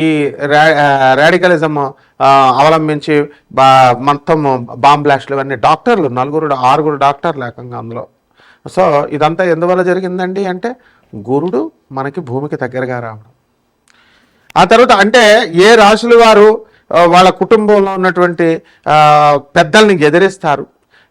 ఈ రా రాడికలిజం అవలంబించి బా మొత్తం బాంబ్ బ్లాస్ట్లు ఇవన్నీ డాక్టర్లు నలుగురు ఆరుగురు డాక్టర్లు ఏకంగా అందులో. సో ఇదంతా ఎందువల్ల జరిగిందండి అంటే గురుడు మనకి భూమికి దగ్గరగా రావడం. ఆ తర్వాత అంటే ఏ రాశుల వారు వాళ్ళ కుటుంబంలో ఉన్నటువంటి పెద్దల్ని ఎదిరిస్తారు?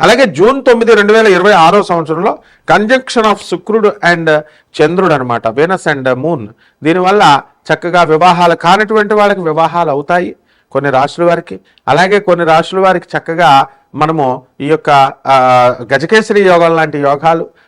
అలాగే జూన్ తొమ్మిది రెండు వేల ఇరవై ఆరో సంవత్సరంలో కంజంక్షన్ ఆఫ్ శుక్రుడు అండ్ చంద్రుడు అనమాట వీనస్ అండ్ మూన్ దీనివల్ల చక్కగా వివాహాలు కానటువంటి వాళ్ళకి వివాహాలు అవుతాయి కొన్ని రాశుల వారికి. అలాగే కొన్ని రాశుల వారికి చక్కగా మనము ఈ యొక్క ఆ, గజకేసరి యోగాలు లాంటి యోగాలు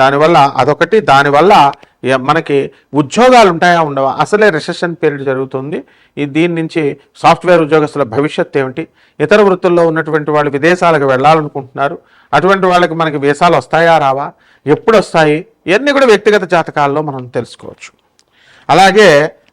దానివల్ల అదొకటి. దానివల్ల మనకి ఉద్యోగాలు ఉంటాయా ఉండవా? అసలే రిసెషన్ పీరియడ్ జరుగుతుంది. ఈ దీని నుంచి సాఫ్ట్వేర్ ఉద్యోగస్తుల భవిష్యత్ ఏమిటి? ఇతర వృత్తుల్లో ఉన్నటువంటి వాళ్ళు విదేశాలకు వెళ్ళాలనుకుంటున్నారు. అటువంటి వాళ్ళకి మనకి వీసాలు వస్తాయా రావా? ఎప్పుడు వస్తాయి ఇవన్నీ కూడా వ్యక్తిగత జాతకాల్లో మనం తెలుసుకోవచ్చు. అలాగే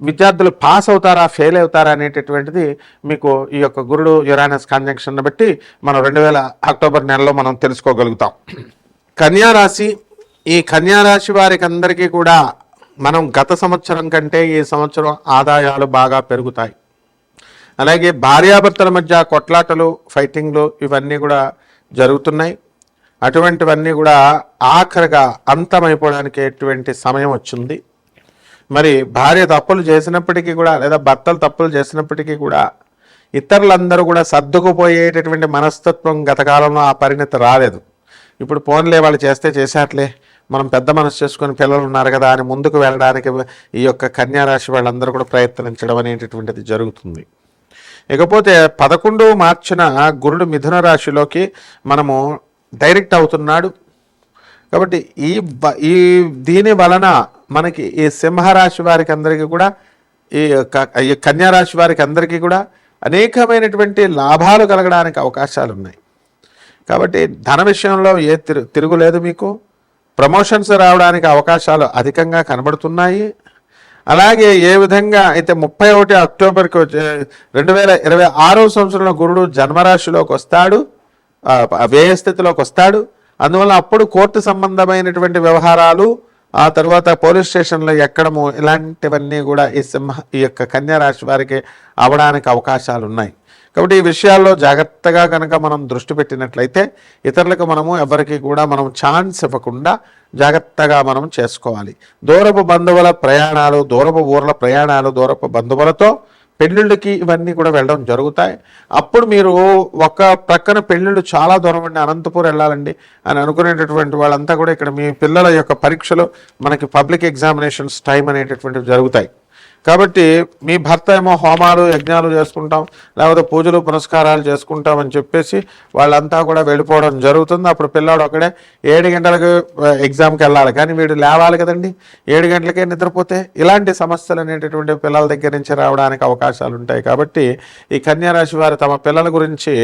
విద్యార్థులు పాస్ అవుతారా ఫెయిల్ అవుతారా అనేటటువంటిది మీకు ఈ యొక్క గురుడు యురానస్ కాంజంక్షన్ బట్టి మనం రెండు వేల అక్టోబర్ నెలలో మనం తెలుసుకోగలుగుతాం. కన్యారాశి ఈ కన్యా రాశి వారికి అందరికీ కూడా మనం గత సంవత్సరం కంటే ఈ సంవత్సరం ఆదాయాలు బాగా పెరుగుతాయి. అలాగే భార్యాభర్తల మధ్య కొట్లాటలు ఫైటింగ్లు ఇవన్నీ కూడా జరుగుతున్నాయి. అటువంటివన్నీ కూడా ఆఖరిగా అంతమైపోవడానికి ఎటువంటి సమయం వచ్చింది? మరి భార్య తప్పులు చేసినప్పటికీ కూడా లేదా భర్తలు తప్పులు చేసినప్పటికీ కూడా ఇతరులందరూ కూడా సర్దుకుపోయేటటువంటి మనస్తత్వం గత కాలంలో ఆ పరిణతి రాలేదు. ఇప్పుడు ఫోన్లే వాళ్ళు చేస్తే చేశాట్లే మనం పెద్ద మనసు చేసుకుని పిల్లలు ఉన్నారు కదా అని ముందుకు వెళ్ళడానికి ఈ యొక్క కన్యా రాశి వాళ్ళందరూ కూడా ప్రయత్నించడం అనేటటువంటిది జరుగుతుంది. ఇకపోతే పదకొండు మార్చిన గురుడు మిథున రాశిలోకి మనము డైరెక్ట్ అవుతున్నాడు. కాబట్టి ఈ ఈ దీని వలన మనకి ఈ సింహరాశి వారికి అందరికీ కూడా ఈ కన్యారాశి వారికి అందరికీ కూడా అనేకమైనటువంటి లాభాలు కలగడానికి అవకాశాలు ఉన్నాయి కాబట్టి ధన విషయంలో ఏ తిరు తిరుగులేదు మీకు. ప్రమోషన్స్ రావడానికి అవకాశాలు అధికంగా కనబడుతున్నాయి. అలాగే ఏ విధంగా అయితే ముప్పై ఒకటి అక్టోబర్కి వచ్చే రెండు వేల ఇరవై ఆరో సంవత్సరంలో గురుడు జన్మరాశిలోకి వస్తాడు వ్యయస్థితిలోకి వస్తాడు. అందువల్ల అప్పుడు కోర్టు సంబంధమైనటువంటి వ్యవహారాలు ఆ తర్వాత పోలీస్ స్టేషన్లో ఎక్కడము ఇలాంటివన్నీ కూడా ఈ సింహ ఈ యొక్క కన్యారాశి వారికి అవడానికి అవకాశాలు ఉన్నాయి కాబట్టి ఈ విషయాల్లో జాగ్రత్తగా కనుక మనం దృష్టి పెట్టినట్లయితే ఇతరులకు మనము ఎవరికి కూడా మనం ఛాన్స్ ఇవ్వకుండా జాగ్రత్తగా మనం చేసుకోవాలి. దూరపు బంధువుల ప్రయాణాలు దూరపు ఊర్ల ప్రయాణాలు దూరపు బంధువులతో పెళ్ళిళ్ళకి ఇవన్నీ కూడా వెళ్ళడం జరుగుతాయి. అప్పుడు మీరు ఒక ప్రక్కన పెళ్ళిళ్ళు చాలా దూరం అండి. అనంతపూర్ వెళ్ళాలండి అని అనుకునేటటువంటి వాళ్ళంతా కూడా ఇక్కడ మీ పిల్లల యొక్క పరీక్షలు మనకి పబ్లిక్ ఎగ్జామినేషన్స్ టైం అనేటటువంటివి జరుగుతాయి. కాబట్టి మీ భర్త ఏమో హోమాలు యజ్ఞాలు చేసుకుంటాం లేకపోతే పూజలు పునస్కారాలు చేసుకుంటాం అని చెప్పేసి వాళ్ళంతా కూడా వెళ్ళిపోవడం జరుగుతుంది. అప్పుడు పిల్లాడు ఒకడే ఏడు గంటలకు ఎగ్జామ్కి వెళ్ళాలి. కానీ వీడు లేవాలి కదండి. ఏడు గంటలకే నిద్రపోతే ఇలాంటి సమస్యలు అనేటటువంటి పిల్లల దగ్గర నుంచి రావడానికి అవకాశాలు ఉంటాయి. కాబట్టి ఈ కన్యారాశి వారు తమ పిల్లల గురించి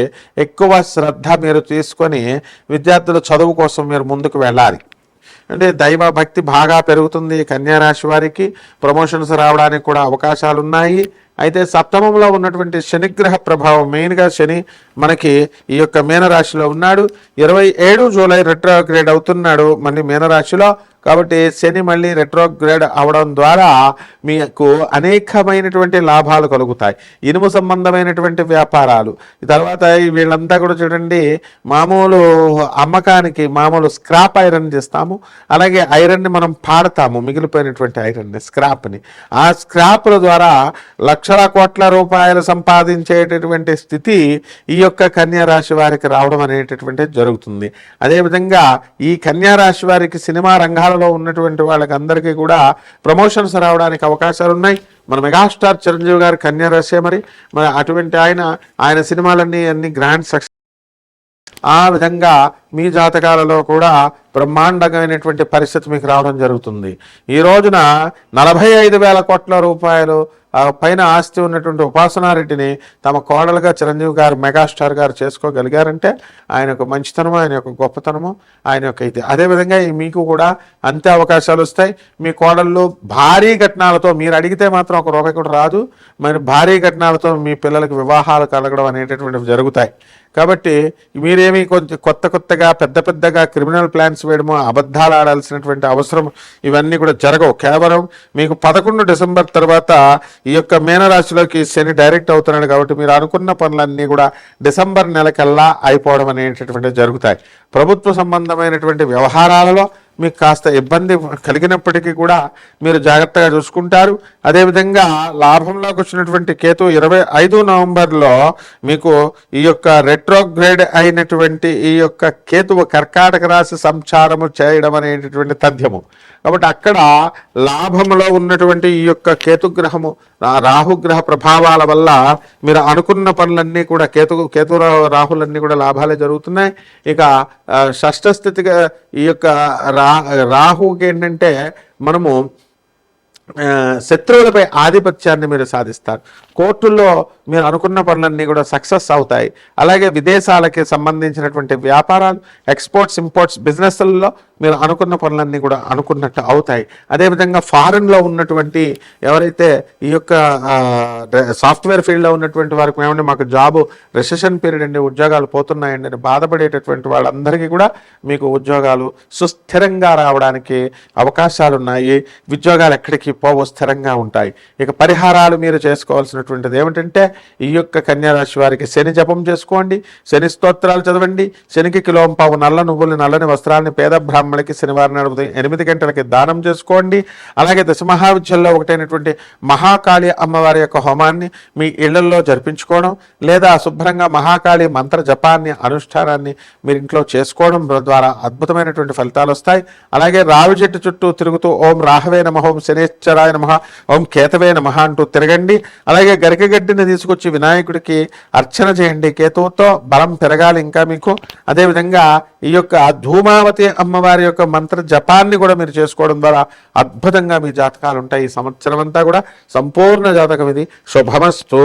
ఎక్కువ శ్రద్ధ మీరు తీసుకొని విద్యార్థుల చదువు కోసం మీరు ముందుకు వెళ్ళాలి. అంటే దైవ భక్తి బాగా పెరుగుతుంది కన్యా రాశి వారికి ప్రమోషన్స్ రావడానికి కూడా అవకాశాలు ఉన్నాయి అయితే సప్తమంలో ఉన్నటువంటి శనిగ్రహ ప్రభావం మెయిన్గా శని మనకి ఈ యొక్క మీనరాశిలో ఉన్నాడు. ఇరవై ఏడు జూలై రెట్రోగ్రేడ్ అవుతున్నాడు మళ్ళీ మీనరాశిలో. కాబట్టి శని మళ్ళీ రెట్రోగ్రేడ్ అవడం ద్వారా మీకు అనేకమైనటువంటి లాభాలు కలుగుతాయి. ఇనుము సంబంధమైనటువంటి వ్యాపారాలు. తర్వాత వీళ్ళంతా కూడా చూడండి మామూలు అమ్మకానికి మామూలు స్క్రాప్ ఐరన్ చేస్తాము. అలాగే ఐరన్ని మనం పాడతాము మిగిలిపోయినటువంటి ఐరన్ని స్క్రాప్ని ఆ స్క్రాప్ల ద్వారా లక్ష లక్షల కోట్ల రూపాయలు సంపాదించేటటువంటి స్థితి ఈ యొక్క కన్యా రాశి వారికి రావడం అనేటటువంటిది జరుగుతుంది. అదేవిధంగా ఈ కన్యా రాశి వారికి సినిమా రంగాలలో ఉన్నటువంటి వాళ్ళకి అందరికీ కూడా ప్రమోషన్స్ రావడానికి అవకాశాలు ఉన్నాయి. మన మెగాస్టార్ చిరంజీవి గారి కన్యా రాశి మరి. మరి అటువంటి ఆయన ఆయన సినిమాలన్నీ అన్ని గ్రాండ్ సక్సెస్. ఆ విధంగా మీ జాతకాలలో కూడా బ్రహ్మాండమైనటువంటి పరిస్థితి మీకు రావడం జరుగుతుంది. ఈ రోజున నలభై ఐదు వేల కోట్ల రూపాయలు ఆ పైన ఆస్తి ఉన్నటువంటి ఉపాసనారెడ్డిని తమ కోడలుగా చిరంజీవి గారు మెగాస్టార్ గారు చేసుకోగలిగారంటే ఆయన యొక్క మంచితనము ఆయన యొక్క గొప్పతనము ఆయన యొక్క ఇది. అదేవిధంగా మీకు కూడా అంతే అవకాశాలు వస్తాయి. మీ కోడల్లో భారీ ఘటనలతో మీరు అడిగితే మాత్రం ఒక రూపాయి కూడా రాదు. మరి భారీ ఘటనలతో మీ పిల్లలకు వివాహాలు కలగడం అనేటటువంటివి జరుగుతాయి. కాబట్టి మీరేమి కొంచెం కొత్త కొత్తగా పెద్ద పెద్దగా క్రిమినల్ ప్లాన్స్ వేయడము అబద్ధాలు ఆడాల్సినటువంటి అవసరం ఇవన్నీ కూడా జరగవు. కేవలం మీకు పదకొండు డిసెంబర్ తర్వాత ఈ యొక్క మీనరాశిలోకి శని డైరెక్ట్ అవుతున్నాడు కాబట్టి మీరు అనుకున్న పనులన్నీ కూడా డిసెంబర్ నెలకల్లా అయిపోవడం అనేటటువంటి జరుగుతాయి. ప్రభుత్వ సంబంధమైనటువంటి వ్యవహారాలలో మీకు కాస్త ఇబ్బంది కలిగినప్పటికీ కూడా మీరు జాగ్రత్తగా చూసుకుంటారు. అదేవిధంగా లాభంలోకి వచ్చినటువంటి కేతు ఇరవై ఐదు నవంబర్లో మీకు ఈ యొక్క రెట్రోగ్రేడ్ అయినటువంటి ఈ యొక్క కేతువు కర్కాటక రాశి సంచారము చేయడం అనేటటువంటి తథ్యము. కాబట్టి అక్కడ లాభంలో ఉన్నటువంటి ఈ యొక్క కేతుగ్రహము రాహుగ్రహ ప్రభావాల వల్ల మీరు అనుకున్న పనులన్నీ కూడా కేతు కేతు రాహులన్నీ కూడా లాభాలే జరుగుతున్నాయి. ఇక షష్ఠస్థితిగా షష్ఠ స్థితిగా ఈ యొక్క రా రాహుకి ఏంటంటే మనము శత్రువులపై ఆధిపత్యాన్ని మీరు సాధిస్తారు. కోర్టుల్లో మీరు అనుకున్న పనులన్నీ కూడా సక్సెస్ అవుతాయి. అలాగే విదేశాలకి సంబంధించినటువంటి వ్యాపారాలు ఎక్స్పోర్ట్స్ ఇంపోర్ట్స్ బిజినెస్లలో మీరు అనుకున్న పనులన్నీ కూడా అనుకున్నట్టు అవుతాయి. అదేవిధంగా ఫారెన్లో ఉన్నటువంటి ఎవరైతే ఈ యొక్క సాఫ్ట్వేర్ ఫీల్డ్లో ఉన్నటువంటి వారికి ఏమంటే మాకు జాబు రిసెషన్ పీరియడ్ అండి ఉద్యోగాలు పోతున్నాయండి అని బాధపడేటటువంటి వాళ్ళందరికీ కూడా మీకు ఉద్యోగాలు సుస్థిరంగా రావడానికి అవకాశాలు ఉన్నాయి. ఉద్యోగాలు ఎక్కడికి పోవు స్థిరంగా ఉంటాయి. ఇక పరిహారాలు మీరు చేసుకోవాల్సినటువంటిది ఏమిటంటే ఈ యొక్క కన్యారాశి వారికి శని జపం చేసుకోండి శని స్తోత్రాలు చదవండి శనికి కిలోం పావు నల్ల నువ్వులు నల్లని వస్త్రాలని పేద బ్రాహ్మణులకి శనివారం నాడు ఉదయం ఎనిమిది గంటలకి దానం చేసుకోండి. అలాగే దశమహావిద్యల్లో ఒకటైనటువంటి మహాకాళి అమ్మవారి యొక్క హోమాన్ని మీ ఇళ్ళలో జరిపించుకోవడం లేదా శుభ్రంగా మహాకాళి మంత్ర జపాన్ని అనుష్ఠానాన్ని మీరు ఇంట్లో చేసుకోవడం ద్వారా అద్భుతమైనటువంటి ఫలితాలు వస్తాయి. అలాగే రావి చెట్టు చుట్టూ తిరుగుతూ ఓం రాహవే నమ ఓం శనేశ్వరాయ నమ ఓం కేతవే నమ అంటూ తిరగండి. అలాగే గరికగడ్డిని తీసుకొచ్చి వినాయకుడికి అర్చన చేయండి. కేతువుతో బలం పెరగాలి ఇంకా మీకు. అదేవిధంగా ఈ యొక్క ధూమావతి అమ్మవారి అమ్మవారి యొక్క మంత్ర జపాన్ని కూడా మీరు చేసుకోవడం ద్వారా అద్భుతంగా మీ జాతకాలు ఉంటాయి. ఈ సంవత్సరం అంతా కూడా సంపూర్ణ జాతకం ఇది. శుభమస్తూ.